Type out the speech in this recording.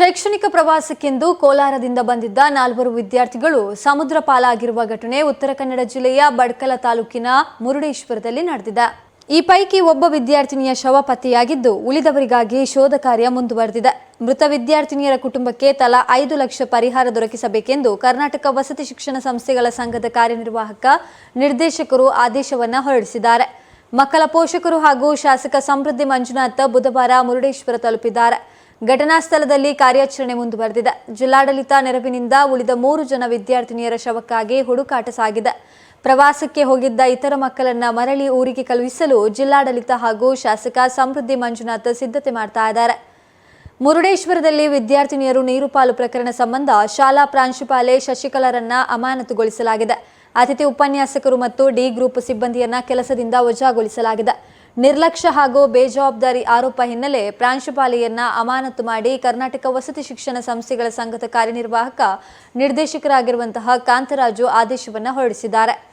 ಶೈಕ್ಷಣಿಕ ಪ್ರವಾಸಕ್ಕೆಂದು ಕೋಲಾರದಿಂದ ಬಂದಿದ್ದ ನಾಲ್ವರು ವಿದ್ಯಾರ್ಥಿಗಳು ಸಮುದ್ರ ಪಾಲಾಗಿರುವ ಘಟನೆ ಉತ್ತರ ಕನ್ನಡ ಜಿಲ್ಲೆಯ ಬಡ್ಕಲ ತಾಲೂಕಿನ ಮುರುಡೇಶ್ವರದಲ್ಲಿ ನಡೆದಿದೆ. ಈ ಪೈಕಿ ಒಬ್ಬ ವಿದ್ಯಾರ್ಥಿನಿಯ ಶವ ಪತ್ತೆಯಾಗಿದ್ದು ಉಳಿದವರಿಗಾಗಿ ಶೋಧ ಕಾರ್ಯ ಮುಂದುವರೆದಿದೆ. ಮೃತ ವಿದ್ಯಾರ್ಥಿನಿಯರ ಕುಟುಂಬಕ್ಕೆ ತಲಾ ಐದು ಲಕ್ಷ ಪರಿಹಾರ ದೊರಕಿಸಬೇಕೆಂದು ಕರ್ನಾಟಕ ವಸತಿ ಶಿಕ್ಷಣ ಸಂಸ್ಥೆಗಳ ಸಂಘದ ಕಾರ್ಯನಿರ್ವಾಹಕ ನಿರ್ದೇಶಕರು ಆದೇಶವನ್ನ ಹೊರಡಿಸಿದ್ದಾರೆ. ಮಕ್ಕಳ ಪೋಷಕರು ಹಾಗೂ ಶಾಸಕ ಸಮೃದ್ಧಿ ಮಂಜುನಾಥ್ ಬುಧವಾರ ಮುರುಡೇಶ್ವರ ತಲುಪಿದ್ದಾರೆ. ಘಟನಾ ಸ್ಥಳದಲ್ಲಿ ಕಾರ್ಯಾಚರಣೆ ಮುಂದುವರೆದಿದೆ. ಜಿಲ್ಲಾಡಳಿತ ನೆರವಿನಿಂದ ಉಳಿದ ಮೂರು ಜನ ವಿದ್ಯಾರ್ಥಿನಿಯರ ಶವಕ್ಕಾಗಿ ಹುಡುಕಾಟ ಸಾಗಿದೆ. ಪ್ರವಾಸಕ್ಕೆ ಹೋಗಿದ್ದ ಇತರ ಮಕ್ಕಳನ್ನ ಮರಳಿ ಊರಿಗೆ ಕಳುಹಿಸಲು ಜಿಲ್ಲಾಡಳಿತ ಹಾಗೂ ಶಾಸಕ ಸಮೃದ್ಧಿ ಮಂಜುನಾಥ್ ಸಿದ್ಧತೆ ಮಾಡ್ತಾ ಇದ್ದಾರೆ. ಮುರುಡೇಶ್ವರದಲ್ಲಿ ವಿದ್ಯಾರ್ಥಿನಿಯರು ನೀರು ಪಾಲು ಪ್ರಕರಣ ಸಂಬಂಧ ಶಾಲಾ ಪ್ರಾಂಶುಪಾಲೆ ಶಶಿಕಲರನ್ನ ಅಮಾನತುಗೊಳಿಸಲಾಗಿದೆ. ಅತಿಥಿ ಉಪನ್ಯಾಸಕರು ಮತ್ತು ಡಿ ಗ್ರೂಪ್ ಸಿಬ್ಬಂದಿಯನ್ನ ಕೆಲಸದಿಂದ ವಜಾಗೊಳಿಸಲಾಗಿದೆ. ನಿರ್ಲಕ್ಷ್ಯ ಹಾಗೂ ಬೇಜವಾಬ್ದಾರಿ ಆರೋಪ ಹಿನ್ನೆಲೆ ಪ್ರಾಂಶುಪಾಲೆಯನ್ನ ಅಮಾನತು ಮಾಡಿ ಕರ್ನಾಟಕ ವಸತಿ ಶಿಕ್ಷಣ ಸಂಸ್ಥೆಗಳ ಸಂಘದ ಕಾರ್ಯನಿರ್ವಾಹಕ ನಿರ್ದೇಶಕರಾಗಿರುವಂತಹ ಕಾಂತರಾಜು ಆದೇಶವನ್ನು ಹೊರಡಿಸಿದ್ದಾರೆ.